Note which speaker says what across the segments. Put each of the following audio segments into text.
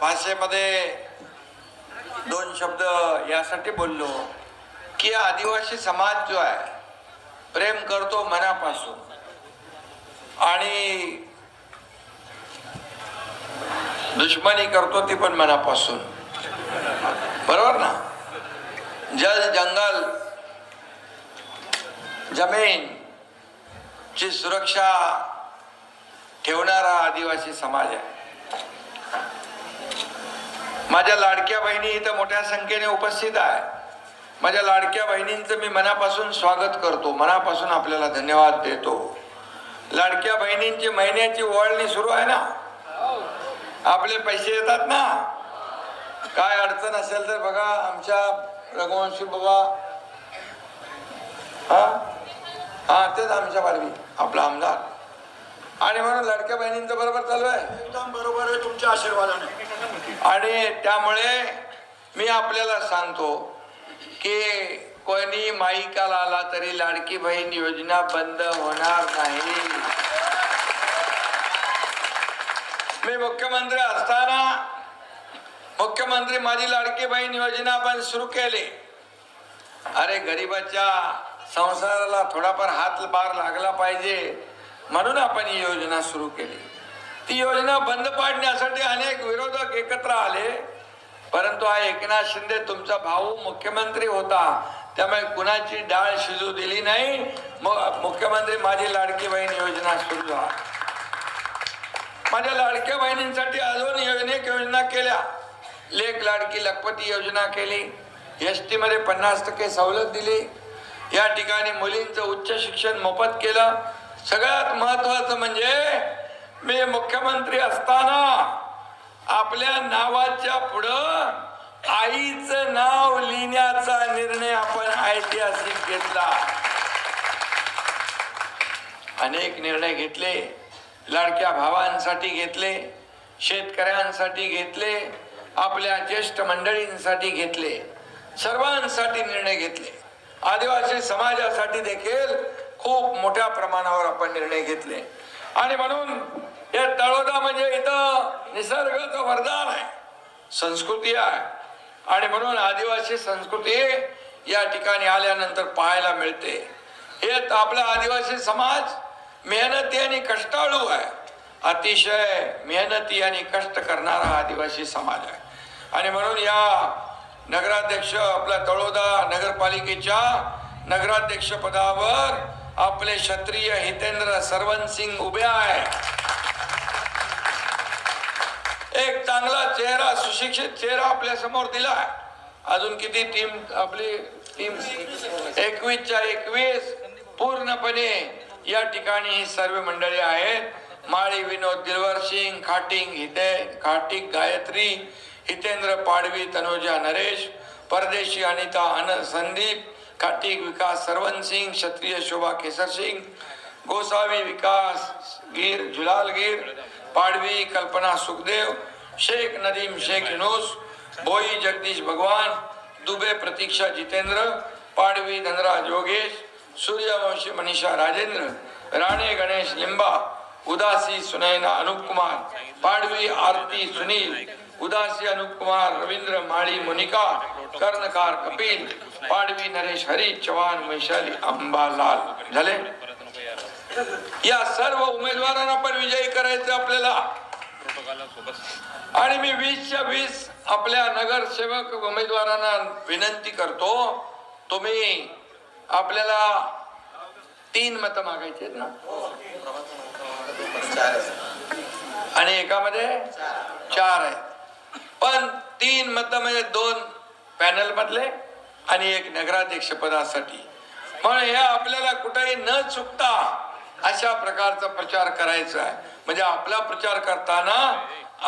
Speaker 1: भाषेमध्ये दोन शब्द यासाठी बोललो. की आदिवासी समाज जो आहे प्रेम करतो मनापासून. आणि दुश्मनी करतो ती पण मनापासून. बरोबर ना? जल जंगल जमीन ची सुरक्षा ठेवणारा आदिवासी समाज आहे. माझ्या लाडक्या बहिणी इथं मोठ्या संख्येने उपस्थित आहे. माझ्या लाडक्या बहिणींचं मी मनापासून स्वागत करतो. मनापासून आपल्याला धन्यवाद देतो. लाडक्या बहिणींची महिन्याची ओळणी सुरू आहे ना? आपले पैसे येतात ना? काय अडचण असेल तर बघा आमच्या रघुवंशी बाबा. हा? हा तेच आमच्या बारवी आपला आमदार. आणि म्हणून लाडक्या बहिणींचं बरोबर चालू आहे.
Speaker 2: एकदम बरोबर आहे तुमच्या आशीर्वादाने.
Speaker 1: आणि त्यामुळे मी आपल्याला सांगतो की कोणी माईकाल आला तरी लाडकी बहीण योजना बंद होणार नाही. मी मुख्यमंत्री असताना मुख्यमंत्री माझी लाडकी बहीण योजना पण सुरू केली. अरे गरीबाच्या संसाराला थोडाफार हात बार लागला पाहिजे. म्हणून आपण ही योजना सुरू केली. ती योजना बंद पाडण्यासाठी अनेक विरोधक एकत्र आले. परंतु हा एकनाथ शिंदे तुमचा भाऊ मुख्यमंत्री होता. त्यामुळे कुणाची डाळ शिजू दिली नाही. मग मुख्यमंत्री माझी लाडकी बहीण योजना सुरू झाली. माझ्या लाडक्या बहिणींसाठी अजून योजनेक योजना केल्या. लेख लाडकी लखपती योजना केली. एस टी मध्ये पन्नास टक्के सवलत दिली. या ठिकाणी मुलींचं उच्च शिक्षण मोफत केलं. सगळ्यात महत्वाचं म्हणजे मी मुख्यमंत्री असताना आपल्या नावाच्या पुढं आईचं नाव लिहिण्याचा निर्णय आपण ऐतिहासिक घेतला. अनेक निर्णय घेतले लाडक्या भावांसाठी घेतले शेतकऱ्यांसाठी घेतले आपल्या ज्येष्ठ मंडळींसाठी घेतले सर्वांसाठी निर्णय घेतले. आदिवासी समाजासाठी देखील खूप मोठ्या प्रमाणावर आपण निर्णय घेतले. आणि म्हणून हे तळोदा म्हणजे इथं निसर्गाचं वरदान आहे. संस्कृती आहे. आणि म्हणून आदिवासी संस्कृती या ठिकाणी आल्यानंतर पाहायला मिळते. हे आपला आदिवासी समाज मेहनती आणि कष्टाळू आहे. अतिशय मेहनती आणि कष्ट करणारा हा आदिवासी समाज आहे. आणि म्हणून या नगराध्यक्ष आपल्या तळोदा नगरपालिकेच्या नगराध्यक्ष पदावर आपले क्षत्रिय हितेंद्र सरवन सिंग उभे आहे एक चांगला चेहरा सुशिक्षित चेहरा आपल्यासमोर दिला आहे अजून किती टीम आपली टीम एकवीसच्या एकवीस पूर्णपणे या ठिकाणी ही सर्व मंडळी आहेत. माळी विनोद दिलवर सिंग खाटिंग हिते खाटिक गायत्री हितेंद्र पाडवी तनुजा नरेश परदेशी अनिता अन संदीप खाटिक विकास सरवन सिंग क्षत्रिय शोभा केसर सिंग गोसावी विकास गिर जुलाल गिर पाडवी कल्पना सुखदेव शेख नदीम शेख युनुस भोई जगदीश भगवान दुबे प्रतीक्षा जितेंद्र पाडवी धनराज योगेश सूर्यवंशी मनीषा राजेंद्र राणे गणेश लिंबा उदासी सुनैना अनुप कुमार पाडवी आरती सुनील उदासी अनुप कुमार रवींद्र माळी मोनिका कर्णकार कपिल पाडवी नरेश हरी चव्हाण वैशाली अंबालाल. झाले? या सर्व उमेदवारांना पण विजयी करायचं आपल्याला. आणि मी वीसच्या वीस आपल्या नगरसेवक उमेदवारांना विनंती करतो तुम्ही आपल्याला तीन मतं मागायची ना? आणि एकामध्ये चार. आहेत. पण तीन मतं म्हणजे दोन पॅनल मधले. आणि एक नगराध्यक्ष पदासाठी पण हे आपल्याला कुठेही न चुकता अशा प्रकारचा प्रचार करायचा आहे. म्हणजे आपला प्रचार करताना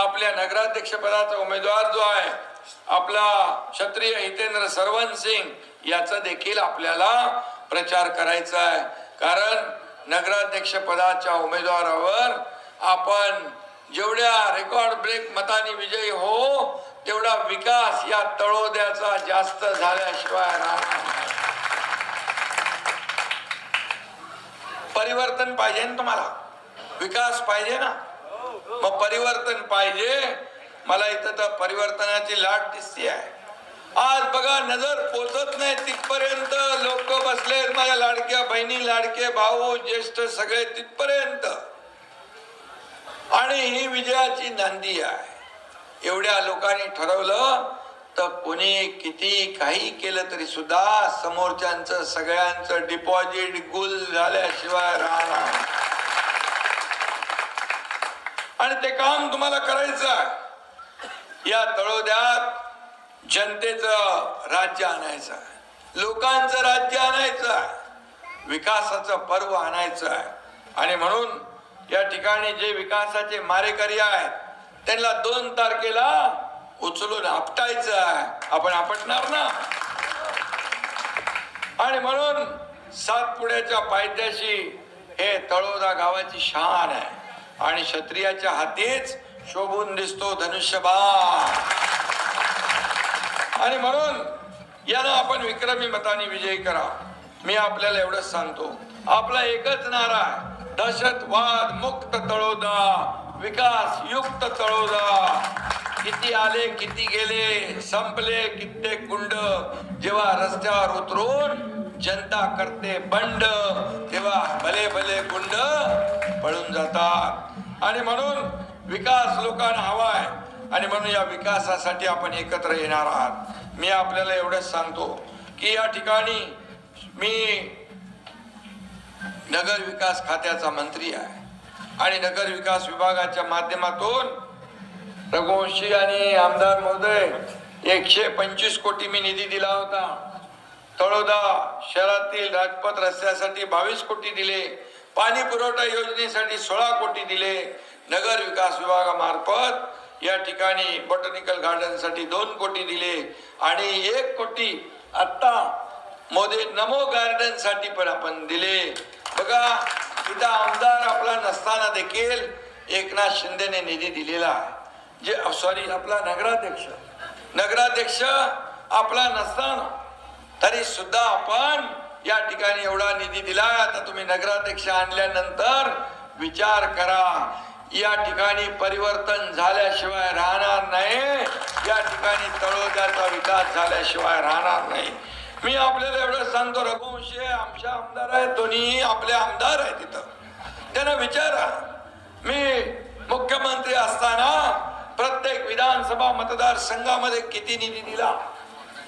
Speaker 1: आपल्या नगराध्यक्ष पदाचा उमेदवार जो आहे आपला क्षत्रिय हितेंद्र सरवन सिंग याचा देखील आपल्याला प्रचार करायचा आहे. कारण नगराध्यक्ष पदाच्या उमेदवारावर आपण जेवढ्या रेकॉर्ड ब्रेक मताने विजयी हो विकास या तळोद्याचा जास्त झाल्याशिवाय राहणार परिवर्तन पाहिजे ना तुम्हाला? विकास पाहिजे ना? मग परिवर्तन पाहिजे. मला इथं तर परिवर्तनाची लाट दिसते आहे. आज बघा नजर पोचत नाही तिथपर्यंत. लोक बसले माझ्या लाडक्या बहिणी लाडके भाऊ ज्येष्ठ सगळे तिथपर्यंत. आणि ही विजयाची नांदी आहे. एवढ्या लोकांनी ठरवलं तर कोणी किती काही केलं तरी सुद्धा समोरच्यांचं सगळ्यांचं डिपॉझिट गुल झाल्याशिवाय राहणार आणि ते काम तुम्हाला करायचं आहे. या तळोद्यात जनतेचं राज्य आणायचं आहे. लोकांचं राज्य आणायचं आहे. विकासाचं पर्व आणायचं आहे. आणि म्हणून या ठिकाणी जे विकासाचे मारेकरी आहेत त्यांना दोन तारखेला उचलून आपटायचं आहे. आपण आपटणार ना? आणि म्हणून सातपुड्याच्या पायथ्याशी हे तळोदा गावाची शान आहे. आणि क्षत्रियाच्या हातीच शोभून दिसतो धनुष्यबाण. आणि म्हणून यानं आपण विक्रमी मताने विजयी करा. मी आपल्याला एवढंच सांगतो. आपला एकच नारा आहे. दहशतवाद मुक्त तळोदा. विकास युक्त तळोदा. किती आले किती गेले संपले कित्येक गुंड जेव्हा रस्त्यावर उतरून जनता करते बंड तेव्हा भले भले गुंड पळून जातात. आणि म्हणून विकास लोकांना हवा आहे आणि म्हणून या विकासासाठी आपण एकत्र येणार आहात. मी आपल्याला एवढंच सांगतो की या ठिकाणी मी नगर विकास खात्याचा मंत्री आहे. आणि नगर विकास विभागाच्या माध्यमातून रघुवंशी आणि आमदार महोदय एकशे पंचवीस कोटी मी निधी दिला होता. तळोदा शहरातील राजपथ रस्त्यासाठी बावीस कोटी दिले. पाणी पुरवठा योजनेसाठी सोळा कोटी दिले. नगर विकास विभागामार्फत या ठिकाणी बॉटनिकल गार्डनसाठी दोन कोटी दिले. आणि एक कोटी आत्ता मोदी नमो गार्डनसाठी पण आपण दिले. बघा इथं आमदार आपला नसताना देखील एकनाथ शिंदेने निधी दिलेला आहे. जे सॉरी आपला नगराध्यक्ष. नगराध्यक्ष आपला नसताना तरी सुद्धा आपण या ठिकाणी एवढा निधी दिलाय. आता तुम्ही नगराध्यक्ष आणल्यानंतर विचार करा. या ठिकाणी परिवर्तन झाल्याशिवाय राहणार नाही. या ठिकाणी तळोद्याचा विकास झाल्याशिवाय राहणार नाही. मी आपल्याला एवढं सांगतो रघुवंशी आमच्या आमदार आहेत दोन्ही आपले आमदार आहेत तिथं त्यांना विचारा. मी मुख्यमंत्री असताना प्रत्येक विधानसभा मतदारसंघामध्ये किती निधी दिला?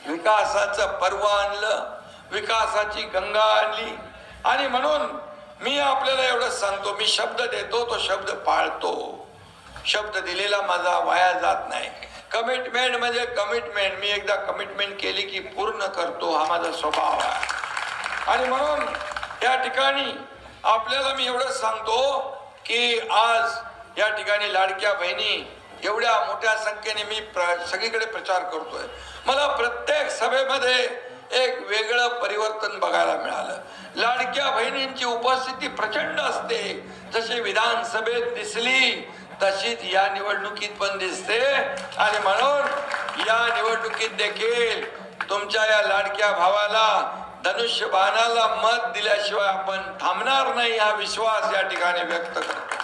Speaker 1: विकासाचं पर्व आणलं विकासाची गंगा आणली. आणि म्हणून मी आपल्याला एवढं सांगतो मी शब्द देतो तो शब्द पाळतो. शब्द दिलेला माझा वाया जात नाही. कमिटमेंट म्हणजे कमिटमेंट मी एकदा कमिटमेंट केली की पूर्ण करतो. हा माझा स्वभाव आहे. आणि म्हणून या ठिकाणी आपल्याला मी एवढंच सांगतो की आज या ठिकाणी लाडक्या बहिणी एवढ्या मोठ्या संख्येने मी प्र सगळीकडे प्रचार करतोय. मला प्रत्येक सभेमध्ये एक वेगळं परिवर्तन बघायला मिळालं. लाडक्या बहिणींची उपस्थिती प्रचंड असते. जशी विधानसभेत दिसली तशीच या निवडणुकीत पण दिसते. आणि म्हणून या निवडणुकीत देखील तुमच्या या लाडक्या भावाला धनुष्य बाणाला मत दिल्याशिवाय आपण थांबणार नाही हा विश्वास या ठिकाणी व्यक्त करतो.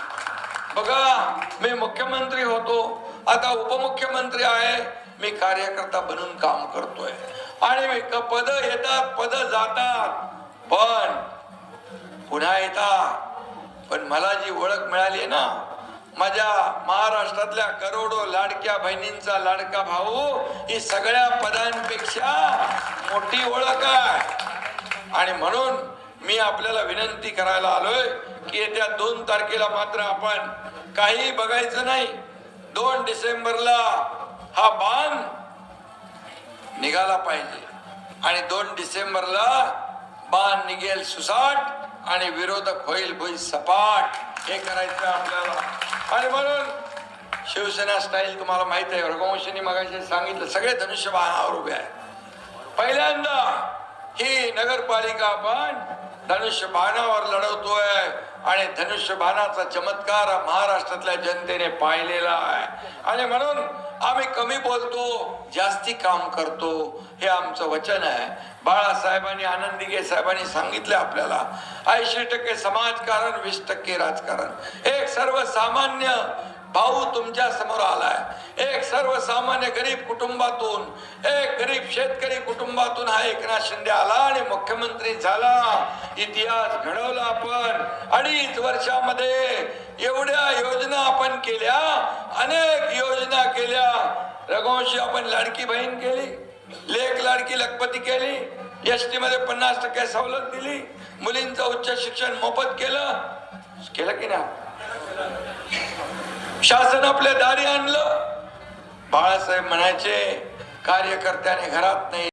Speaker 1: बघा मी मुख्यमंत्री होतो. आता उपमुख्यमंत्री आहे. मी कार्यकर्ता बनून काम करतोय. आणि पद येतात पद जातात. पण पुन्हा येतात. पण मला जी ओळख मिळाली ना माझ्या महाराष्ट्रातल्या करोडो लाडक्या बहिणींचा लाडका भाऊ ही सगळ्या पदांपेक्षा मोठी ओळख आहे. आणि म्हणून मी आपल्याला विनंती करायला आलोय की येत्या दोन तारखेला मात्र आपण काही बघायचं नाही. दोन डिसेंबरला हा बाण निघाला पाहिजे. आणि दोन डिसेंबरला बाण निघेल सुसाट आणि विरोधक होईल भुई सपाट हे करायचं आपल्याला आणि म्हणून शिवसेना स्टाईल तुम्हाला माहीत आहे. रघुवंशनी मगाशी सांगितलं सगळे धनुष्य बाणावर उभे आहेत. पहिल्यांदा ही नगरपालिका आपण धनुष्य बाणावर लढवतोय आणि धनुष्य बाणाचा चमत्कार महाराष्ट्रातल्या जनतेने पाहिलेला आहे. आणि म्हणून आम्ही कमी बोलतो जास्ती काम करतो. हे आमचं वचन आहे. बाळासाहेबांनी आनंदीगे साहेबांनी सांगितलं आपल्याला. ऐंशी टक्के समाजकारण वीस टक्के राजकारण. एक सर्वसामान्य भाऊ तुमच्यासमोर आलाय. एक सर्वसामान्य गरीब कुटुंबातून एक गरीब शेतकरी कुटुंबातून हा एकनाथ शिंदे आला आणि मुख्यमंत्री झाला. इतिहास घडवला आपण. अडीच वर्षामध्ये एवढ्या योजना आपण केल्या अनेक योजना केल्या. रघुवंशी आपण लाडकी बहीण केली लेख लाडकी लखपती केली एस टी मध्ये पन्नास टक्के सवलत दिली मुलींचं उच्च शिक्षण मोफत केलं. केलं की नाही? शासन आपल्या दारी आणलं. बाळासाहेब म्हणायचे कार्यकर्त्याने घरात नाही